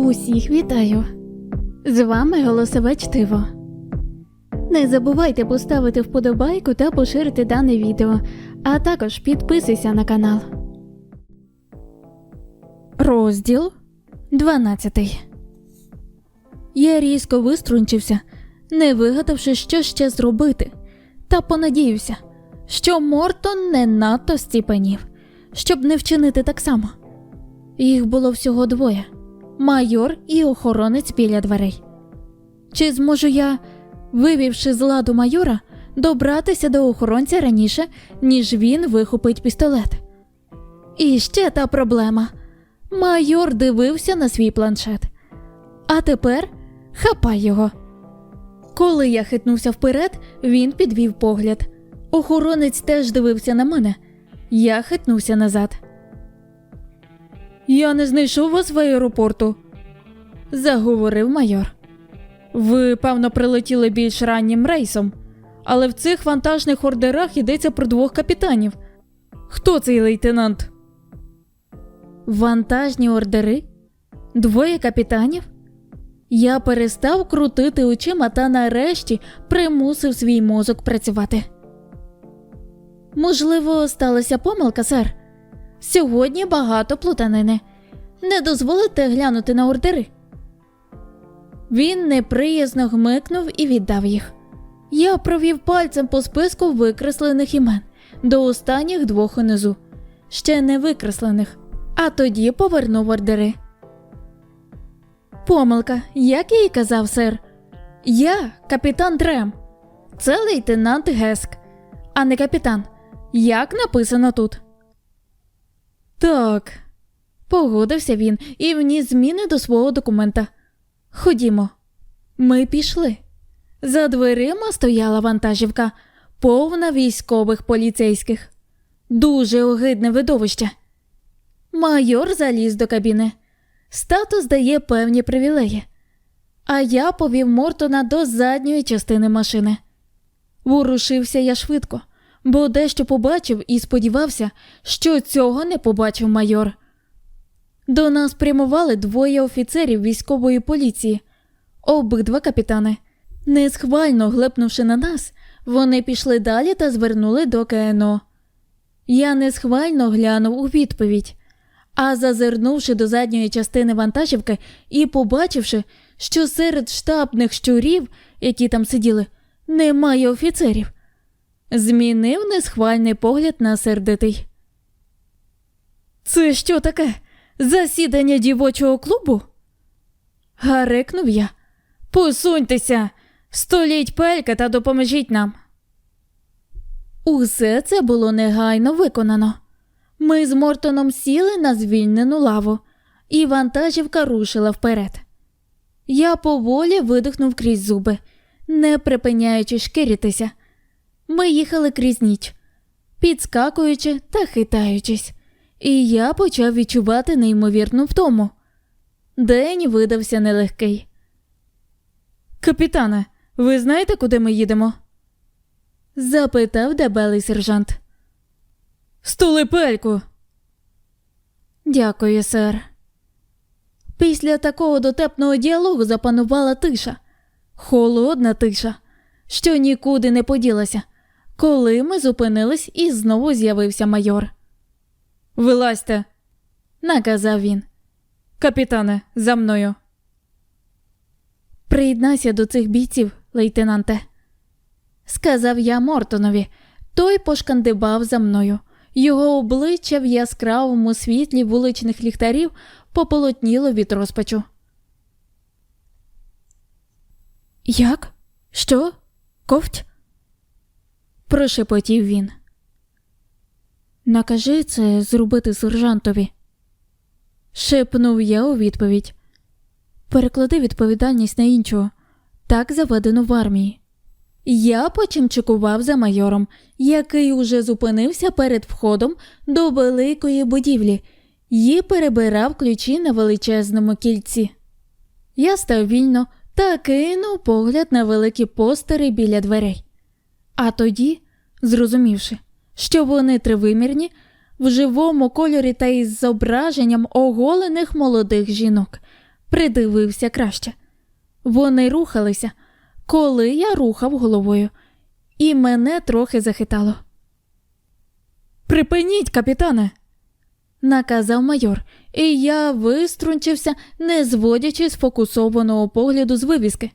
Усіх вітаю! З вами голосове чтиво. Не забувайте поставити вподобайку та поширити дане відео, а також підписуйся на канал. Розділ 12 Я різко виструнчився, не вигадавши, що ще зробити, та понадіявся, що Мортон не надто стіпенів, щоб не вчинити так само. Їх було всього двоє майор і охоронець біля дверей. Чи зможу я, вивівши з ладу майора, добратися до охоронця раніше, ніж він вихопить пістолет? І ще та проблема. Майор дивився на свій планшет. А тепер хапай його. Коли я хитнувся вперед, він підвів погляд. Охоронець теж дивився на мене. Я хитнувся назад. Я не знайшов вас в аеропорту, заговорив майор. Ви, певно, прилетіли більш раннім рейсом, але в цих вантажних ордерах йдеться про двох капітанів. Хто цей лейтенант? Вантажні ордери? Двоє капітанів? Я перестав крутити очима та нарешті примусив свій мозок працювати. Можливо, сталася помилка, сер. Сьогодні багато плутанини. Не дозволите глянути на ордери. Він неприязно гмикнув і віддав їх. Я провів пальцем по списку викреслених імен до останніх двох унизу, ще не викреслених, а тоді повернув ордери. Помилка, як я й казав, сер. Я капітан Дрем. Це лейтенант Геск, а не капітан. Як написано тут. Так, погодився він і вніс зміни до свого документа. Ходімо. Ми пішли. За дверима стояла вантажівка, повна військових поліцейських. Дуже огидне видовище. Майор заліз до кабіни. Статус дає певні привілеї. А я повів Мортона до задньої частини машини. Ворушився я швидко, бо дещо побачив і сподівався, що цього не побачив майор. До нас прямували двоє офіцерів військової поліції, обидва капітани. Несхвально глепнувши на нас, вони пішли далі та звернули до КНО. Я несхвально глянув у відповідь, а зазирнувши до задньої частини вантажівки і побачивши, що серед штабних щурів, які там сиділи, немає офіцерів, змінив несхвальний погляд на сердитий. Це що таке? Засідання дівочого клубу? Гарикнув я. Посуньтеся, століть пелька та допоможіть нам. Усе це було негайно виконано. Ми з Мортоном сіли на звільнену лаву, і вантажівка рушила вперед. Я поволі видихнув крізь зуби, не припиняючи шкіритися. Ми їхали крізь ніч, підскакуючи та хитаючись, і я почав відчувати неймовірну втому. День видався нелегкий. Капітане, ви знаєте, куди ми їдемо? запитав дебелий сержант. Стулипельку. Дякую, сер. Після такого дотепного діалогу запанувала тиша, холодна тиша, що нікуди не поділася, коли ми зупинились і знову з'явився майор. Вилазьте, наказав він. Капітане, за мною. Приєднайся до цих бійців, лейтенанте, сказав я Мортонові. Той пошкандибав за мною. Його обличчя в яскравому світлі вуличних ліхтарів пополотніло від розпачу. Як? Що? Ковть? прошепотів він. Накажи це зробити сержантові. Шепнув я у відповідь. Переклади відповідальність на іншого. Так заведено в армії. Я почимчикував за майором, який уже зупинився перед входом до великої будівлі і перебирав ключі на величезному кільці. Я став вільно та кинув погляд на великі постери біля дверей. А тоді, зрозумівши, що вони тривимірні, в живому кольорі та із зображенням оголених молодих жінок, придивився краще. Вони рухалися, коли я рухав головою, і мене трохи захитало. Припиніть, капітане, наказав майор, і я виструнчився, не зводячи сфокусованого погляду з вивіски.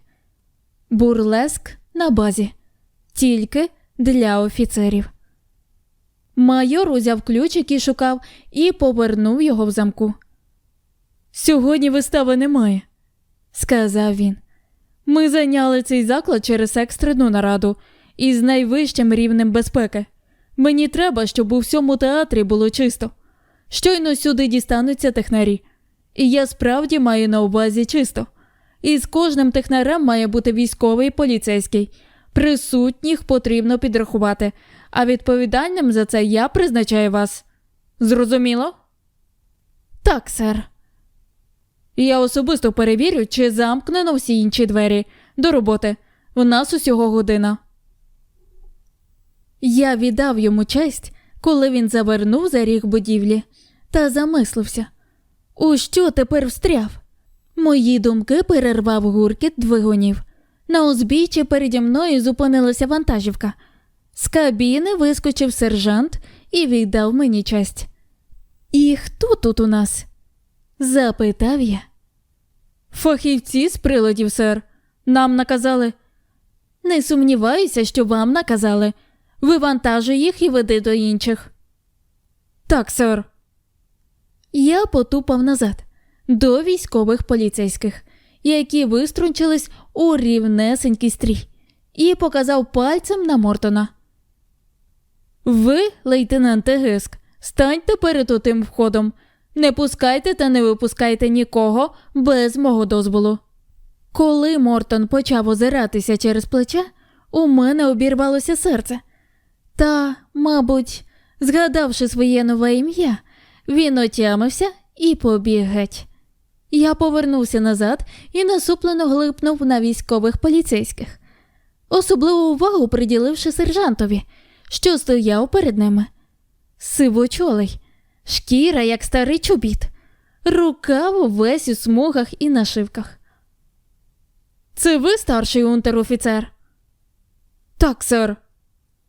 Бурлеск на базі, тільки для офіцерів. Майор узяв ключ, який шукав, і повернув його в замку. Сьогодні вистави немає, сказав він. Ми зайняли цей заклад через екстрену нараду із найвищим рівнем безпеки. Мені треба, щоб у всьому театрі було чисто. Щойно сюди дістануться технарі. І я справді маю на увазі чисто. І з кожним технарем має бути військовий поліцейський. Присутніх потрібно підрахувати, а відповідальним за це я призначаю вас. Зрозуміло? Так, сер. Я особисто перевірю, чи замкнено всі інші двері. До роботи. У нас усього година. Я віддав йому честь, коли він завернув за ріг будівлі, та замислився. У що тепер встряв? Мої думки перервав гуркіт двигунів. На узбіччі переді мною зупинилася вантажівка. З кабіни вискочив сержант і віддав мені честь. І хто тут у нас? запитав я. Фахівці з приладів, сер. Нам наказали. Не сумніваюся, що вам наказали. Вивантажуй їх і веди до інших. Так, сер. Я потупав назад до військових поліцейських, які виструнчились у рівнесенький стрій, і показав пальцем на Мортона. Ви, лейтенанте Гиск, станьте перед отим входом. Не пускайте та не випускайте нікого без мого дозволу. Коли Мортон почав озиратися через плече, у мене обірвалося серце. Та, мабуть, згадавши своє нове ім'я, він отямився і побіг геть. Я повернувся назад і насуплено глипнув на військових поліцейських, особливу увагу приділивши сержантові, що стояв перед ними. Сивочолий, шкіра, як старий чобіт, рукав увесь у смугах і нашивках. Це ви старший унтер-офіцер? Так, сер.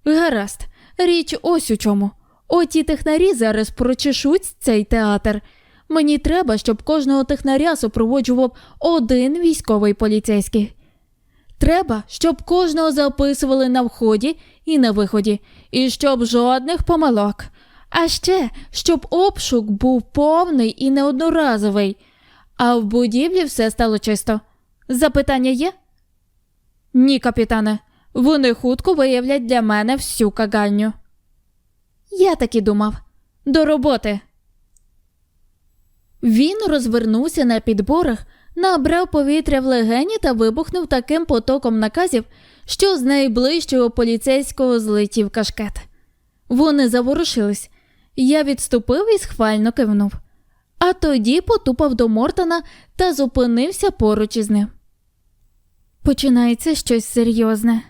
Гаразд, річ ось у чому. Оті технарі зараз прочешуть цей театр. Мені треба, щоб кожного технаря супроводжував один військовий поліцейський. Треба, щоб кожного записували на вході і на виході, і щоб жодних помилок. А ще, щоб обшук був повний і неодноразовий, а в будівлі все стало чисто. Запитання є? Ні, капітане. Вони хутко виявлять для мене всю кагальню. Я так і думав. До роботи. Він розвернувся на підборах, набрав повітря в легені та вибухнув таким потоком наказів, що з найближчого поліцейського злетів кашкет. Вони заворушились. Я відступив і схвально кивнув. А тоді потупав до Мортона та зупинився поруч із ним. Починається щось серйозне.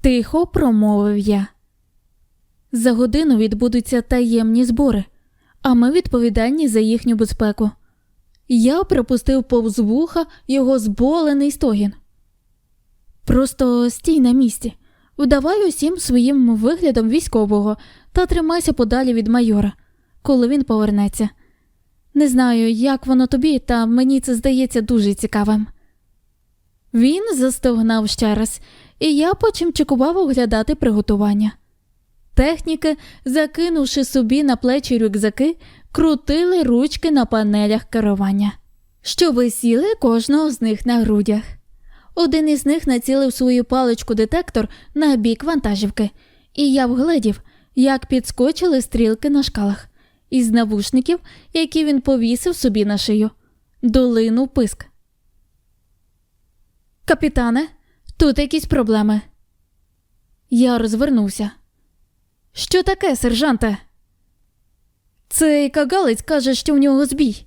Тихо промовив я. За годину відбудуться таємні збори, а ми відповідальні за їхню безпеку. Я припустив повз вуха його зболений стогін. Просто стій на місці, вдавай усім своїм виглядом військового та тримайся подалі від майора, коли він повернеться. Не знаю, як воно тобі, та мені це здається дуже цікавим. Він застогнав ще раз, і я почимчикував оглядати приготування. Техніки, закинувши собі на плечі рюкзаки, крутили ручки на панелях керування, що висіли кожного з них на грудях. Один із них націлив свою паличку детектор на бік вантажівки, і я вгледів, як підскочили стрілки на шкалах, із навушників, які він повісив собі на шию, долинув писк. Капітане, тут якісь проблеми. Я розвернувся. Що таке, сержанте? Цей кагалець каже, що в нього збій.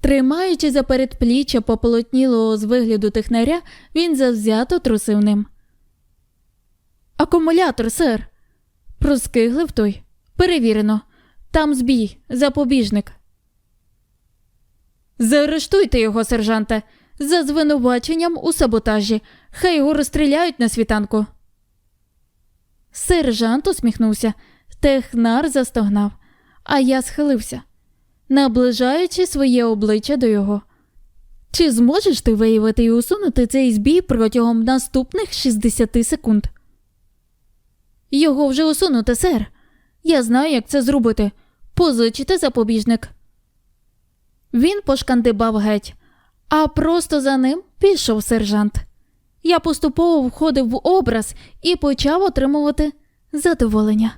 Тримаючи за передпліччя пополотнілого з вигляду технаря, він завзято трусив ним. Акумулятор, сер. Проскиглив той. Перевірено. Там збій, запобіжник. Заарештуйте його, сержанте, за звинуваченням у саботажі. Хай його розстріляють на світанку. Сержант усміхнувся, технар застогнав, а я схилився, наближаючи своє обличчя до його. Чи зможеш ти виявити і усунути цей збій протягом наступних 60 секунд? Його вже усунути, сер. Я знаю, як це зробити. Позичте запобіжник. Він пошкандибав геть, а просто за ним пішов сержант. Я поступово входив в образ і почав отримувати задоволення.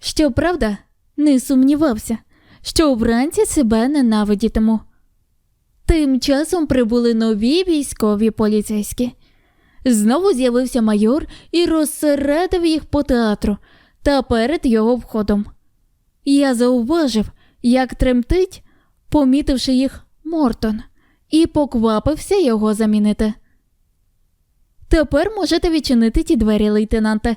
Щоправда, не сумнівався, що вранці себе ненавидітиму. Тим часом прибули нові військові поліцейські. Знову з'явився майор і розсередив їх по театру та перед його входом. Я зауважив, як тремтить, помітивши їх Мортон, і поквапився його замінити. Тепер можете відчинити ті двері, лейтенанте.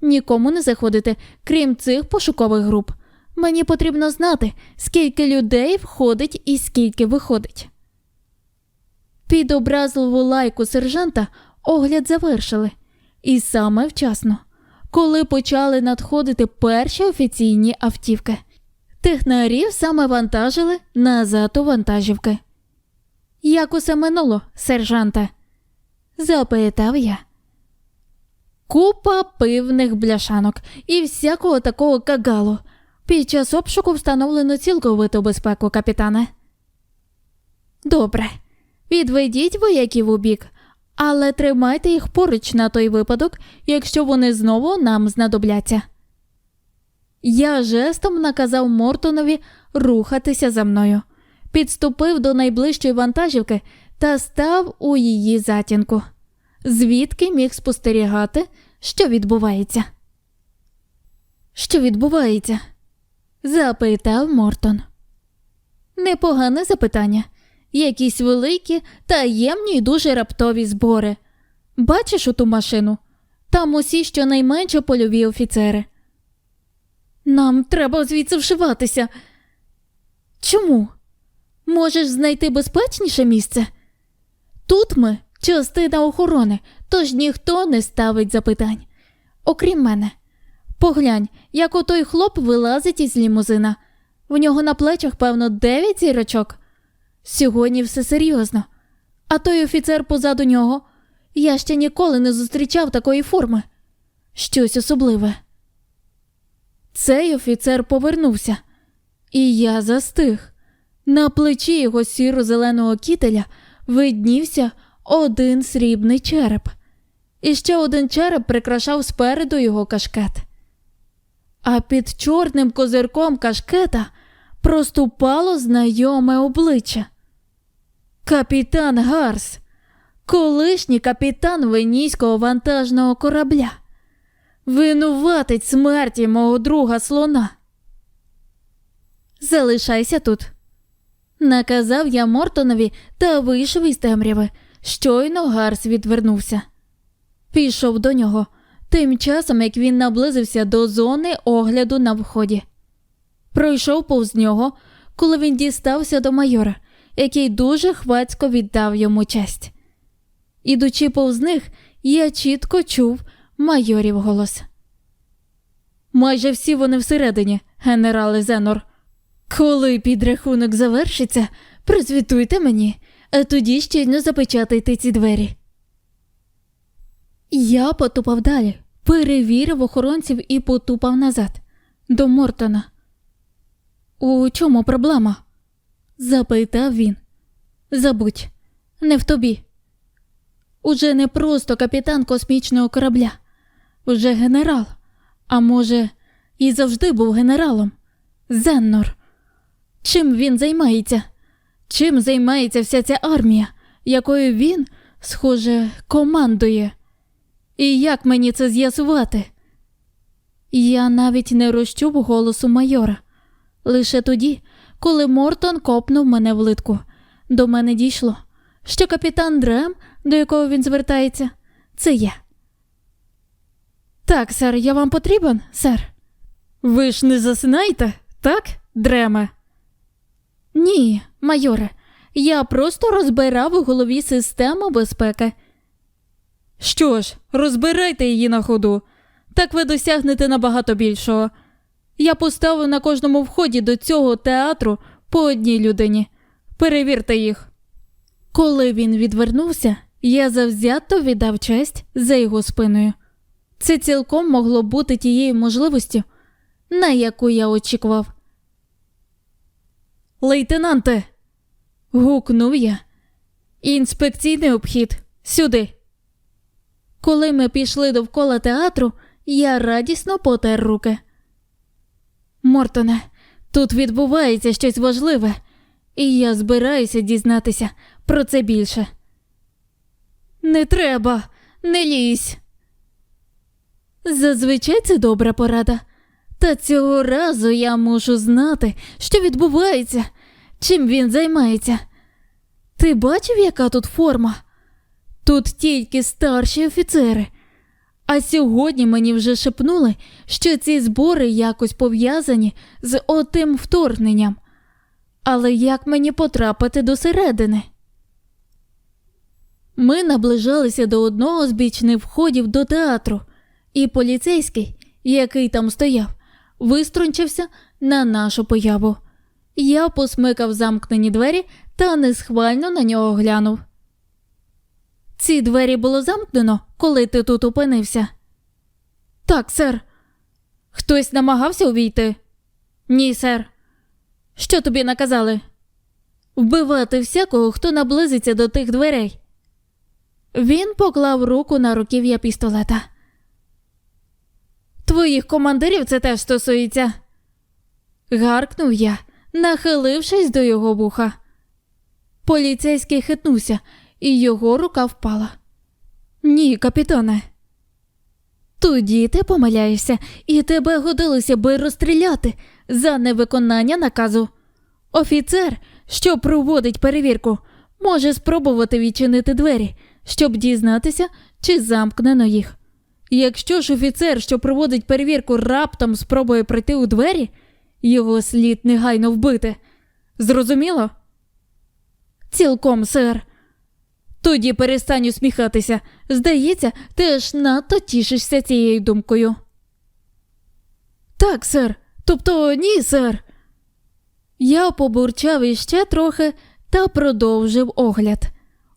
Нікому не заходити, крім цих пошукових груп. Мені потрібно знати, скільки людей входить і скільки виходить. Під образливу лайку сержанта огляд завершили, і саме вчасно, коли почали надходити перші офіційні автівки. Технарів саме вантажили назад у вантажівки. Як усе минуло, сержанте? Запитав я. Купа пивних бляшанок і всякого такого кагалу. Під час обшуку встановлено цілковиту безпеку, капітане. Добре, відведіть вояків у бік, але тримайте їх поруч на той випадок, якщо вони знову нам знадобляться. Я жестом наказав Мортонові рухатися за мною, підступив до найближчої вантажівки та став у її затінку, звідки міг спостерігати, що відбувається. Що відбувається? запитав Мортон. Непогане запитання. Якісь великі, таємні й дуже раптові збори. Бачиш оту машину? Там усі щонайменше польові офіцери. Нам треба звідси вшиватися. Чому? Можеш знайти безпечніше місце? Тут ми частина охорони, тож ніхто не ставить запитань. Окрім мене, поглянь, як отой хлоп вилазить із лімузина. В нього на плечах, певно, дев'ять зірочок. Сьогодні все серйозно. А той офіцер позаду нього я ще ніколи не зустрічав такої форми. Щось особливе. Цей офіцер повернувся, і я застиг. На плечі його сіро-зеленого кітеля виднівся один срібний череп, і ще один череп прикрашав спереду його кашкет. А під чорним козирком кашкета проступало знайоме обличчя. Капітан Гарс, колишній капітан венійського вантажного корабля, винуватець смерті мого друга слона. Залишайся тут, наказав я Мортонові та вийшов із темряви. Щойно Гарс відвернувся. Пішов до нього, тим часом як він наблизився до зони огляду на вході. Пройшов повз нього, коли він дістався до майора, який дуже хвацько віддав йому честь. Ідучи повз них, я чітко чув майорів голос. Майже всі вони всередині, генерале Зенор. Коли підрахунок завершиться, призвітуйте мені, а тоді щільно запечатайте ці двері. Я потупав далі, перевірив охоронців і потупав назад до Мортона. У чому проблема? запитав він. Забудь, не в тобі. Уже не просто капітан космічного корабля, уже генерал, а може, і завжди був генералом. Зеннор. Чим він займається? Чим займається вся ця армія, якою він, схоже, командує? І як мені це з'ясувати? Я навіть не розчув голосу майора. Лише тоді, коли Мортон копнув мене в литку, до мене дійшло, що капітан Дрем, до якого він звертається, це я. Так, сер, я вам потрібен, сер. Ви ж не засинаєте, так, Дреме? Ні, майоре, Я просто розбирав у голові систему безпеки. Що ж, розбирайте її на ходу. Так ви досягнете набагато більшого. Я поставив на кожному вході до цього театру по одній людині. Перевірте їх. Коли він відвернувся, я завзято віддав честь за його спиною. Це цілком могло бути тією можливістю, на яку я очікував. Лейтенанте. гукнув я. Інспекційний обхід сюди. Коли ми пішли довкола театру, я радісно потер руки. Мортоне, тут відбувається щось важливе, і я збираюся дізнатися про це більше. Не треба, не лізь. Зазвичай це добра порада. Та цього разу я мушу знати, що відбувається, чим він займається. Ти бачив, яка тут форма? Тут тільки старші офіцери. А сьогодні мені вже шепнули, що ці збори якось пов'язані з отим вторгненням. Але як мені потрапити до середини? Ми наближалися до одного з бічних входів до театру, і поліцейський, який там стояв, виструнчився на нашу появу. Я посмикав замкнені двері та несхвально на нього глянув. Ці двері було замкнено, коли ти тут опинився. Так, сер. Хтось намагався увійти? Ні, сер. Що тобі наказали? Вбивати всякого, хто наблизиться до тих дверей. Він поклав руку на руків'я пістолета. Твоїх командирів це теж стосується. Гаркнув я, нахилившись до його вуха. Поліцейський хитнувся, і його рука впала. Ні, капітане. Тоді ти помиляєшся, і тебе годилося би розстріляти за невиконання наказу. Офіцер, що проводить перевірку, може спробувати відчинити двері, щоб дізнатися, чи замкнено їх. Якщо ж офіцер, що проводить перевірку, раптом спробує прийти у двері, його слід негайно вбити. Зрозуміло? Цілком, сер. Тоді перестань усміхатися. Здається, ти аж надто тішишся цією думкою. Так, сер. Тобто ні, сер. Я побурчав іще трохи та продовжив огляд.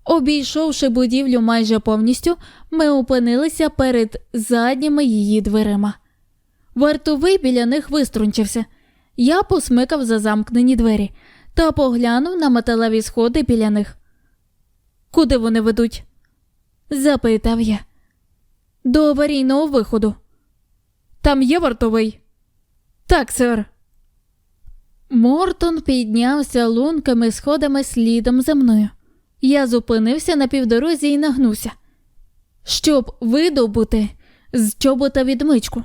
Обійшовши будівлю майже повністю, ми опинилися перед задніми її дверима. Вартовий біля них виструнчився. Я посмикав за замкнені двері та поглянув на металеві сходи біля них. Куди вони ведуть? запитав я. До аварійного виходу. Там є вартовий? Так, сер. Мортон піднявся лункими сходами слідом за мною. Я зупинився на півдорозі і нагнувся, щоб видобути з чобота відмичку.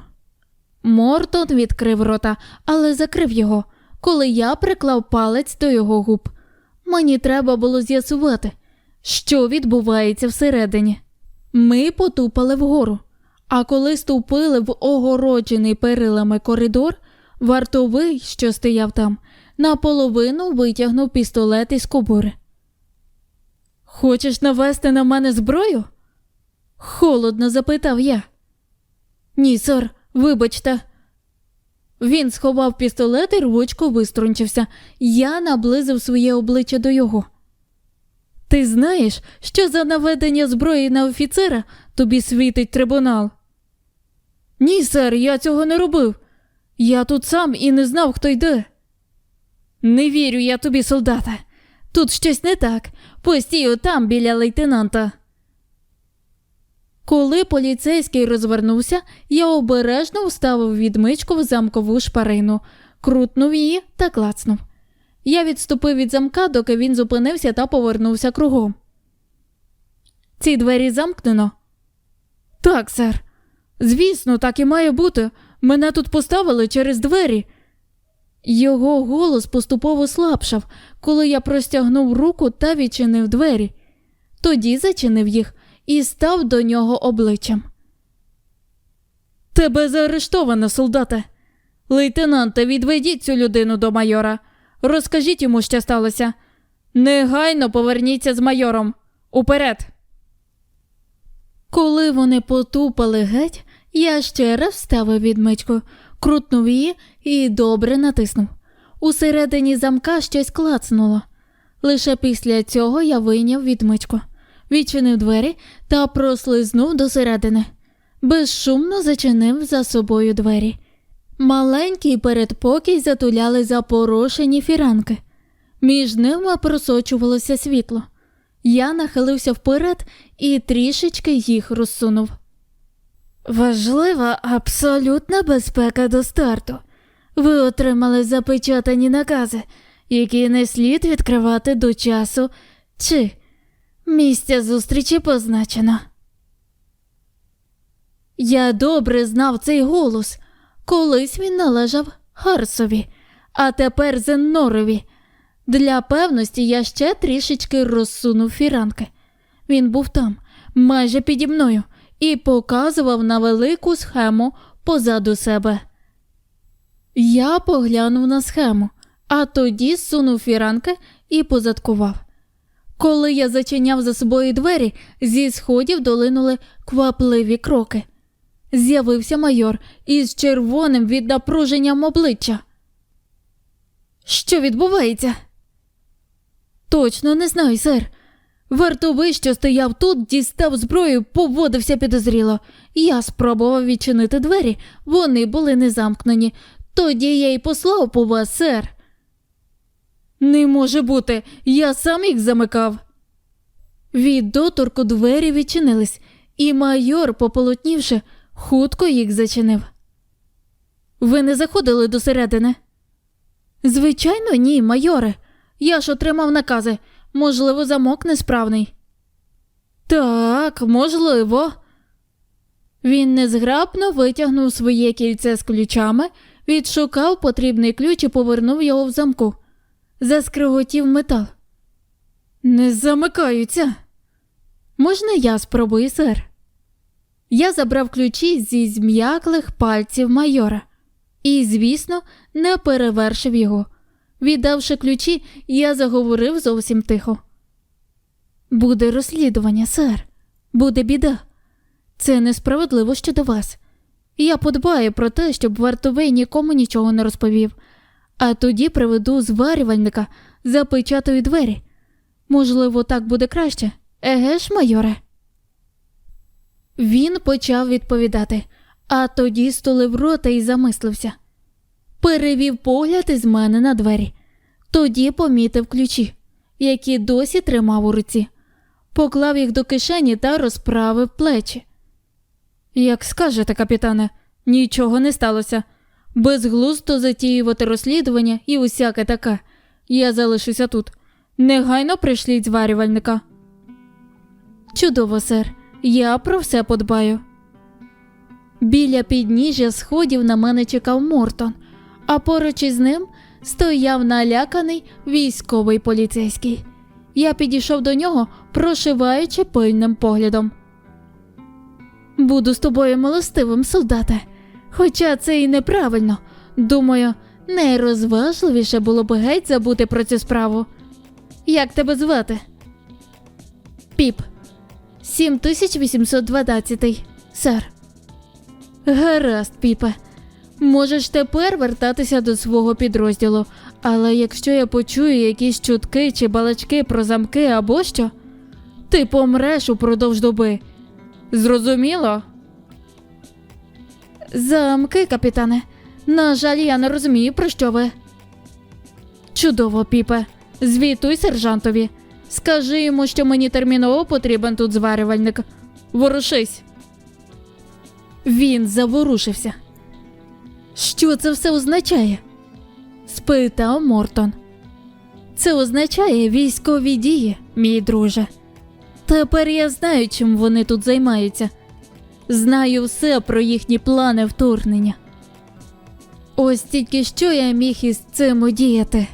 Мортон відкрив рота, але закрив його, коли я приклав палець до його губ. Мені треба було з'ясувати, що відбувається всередині. Ми потупали вгору, а коли ступили в огороджений перилами коридор, вартовий, що стояв там, наполовину витягнув пістолет із кобури. Хочеш навести на мене зброю? Холодно запитав я. Ні, сор, вибачте. Він сховав пістолет і рвучко виструнчився. Я наблизив своє обличчя до його. Ти знаєш, що за наведення зброї на офіцера тобі світить трибунал? Ні, сер, я цього не робив. Я тут сам і не знав, хто йде. Не вірю я тобі, солдата. Тут щось не так. Постій там біля лейтенанта. Коли поліцейський розвернувся, я обережно вставив відмичку в замкову шпарину, крутнув її та клацнув. Я відступив від замка, доки він зупинився та повернувся кругом. Ці двері замкнено. Так, сер. Звісно, так і має бути. Мене тут поставили через двері. Його голос поступово слабшав, коли я простягнув руку та відчинив двері. Тоді зачинив їх і став до нього обличчям. Тебе заарештовано, солдате. Лейтенанте, відведіть цю людину до майора. Розкажіть йому, що сталося. Негайно поверніться з майором. Уперед. Коли вони потупали геть, я ще раз вставив відмичку, крутнув її і добре натиснув. Усередині замка щось клацнуло. Лише після цього я вийняв відмичку, відчинив двері та прослизнув досередини. Безшумно зачинив за собою двері. Маленький передпокій затуляли запорошені фіранки. Між ними просочувалося світло. Я нахилився вперед і трішечки їх розсунув. Важлива абсолютна безпека до старту. Ви отримали запечатані накази, які не слід відкривати до часу чи місця зустрічі позначено. Я добре знав цей голос. Колись він належав Харсові, а тепер Зеннорові. Для певності я ще трішечки розсунув фіранки. Він був там, майже піді мною, і показував на велику схему позаду себе. Я поглянув на схему, а тоді сунув фіранки і позадкував. Коли я зачиняв за собою двері, зі сходів долинули квапливі кроки. З'явився майор із червоним від напруженням обличчя. Що відбувається? Точно не знаю, сер. Вартовий, що стояв тут, дістав зброю, поводився підозріло. Я спробував відчинити двері, вони були не замкнені. Тоді я й послав по вас, сер. Не може бути, я сам їх замикав. Від доторку двері відчинились, і майор, пополотнівши, хутко їх зачинив. Ви не заходили до середини? Звичайно, ні, майоре. Я ж отримав накази. Можливо, замок несправний. Так, можливо. Він незграбно витягнув своє кільце з ключами, відшукав потрібний ключ і повернув його в замку. Заскриготів метал. Не замикаються. Можна я спробую, сер? Я забрав ключі зі зм'яклих пальців майора і, звісно, не перевершив його. Віддавши ключі, я заговорив зовсім тихо. Буде розслідування, сер, буде біда. Це несправедливо щодо вас. Я подбаю про те, щоб вартовий нікому нічого не розповів, а тоді приведу зварювальника, запечатаю двері. Можливо, так буде краще. Еге ж, майоре? Він почав відповідати, а тоді стулив рота і замислився. Перевів погляд із мене на двері, тоді помітив ключі, які досі тримав у руці, поклав їх до кишені та розправив плечі. Як скажете, капітане, нічого не сталося. Безглуздо затіювати розслідування і усяке таке. Я залишуся тут. Негайно прийшліть зварювальника. Чудово, сер. Я про все подбаю. Біля підніжжя сходів на мене чекав Мортон, а поруч із ним стояв наляканий військовий поліцейський. Я підійшов до нього, прошиваючи пильним поглядом. Буду з тобою милостивим, солдате. Хоча це і неправильно. Думаю, найрозважливіше було б геть забути про цю справу. Як тебе звати? Піп. 7812, сер. Гаразд, піпе. Можеш тепер вертатися до свого підрозділу, але якщо я почую якісь чутки чи балачки про замки або що, ти помреш упродовж доби. Зрозуміло? Замки, капітане. На жаль, я не розумію, про що ви. Чудово, піпе. Звітуй сержантові. Скажи йому, що мені терміново потрібен тут зварювальник. Ворушись. Він заворушився. Що це все означає? спитав Мортон. Це означає військові дії, мій друже. Тепер я знаю, чим вони тут займаються. Знаю все про їхні плани вторгнення. Ось тільки що я міг із цим удіяти.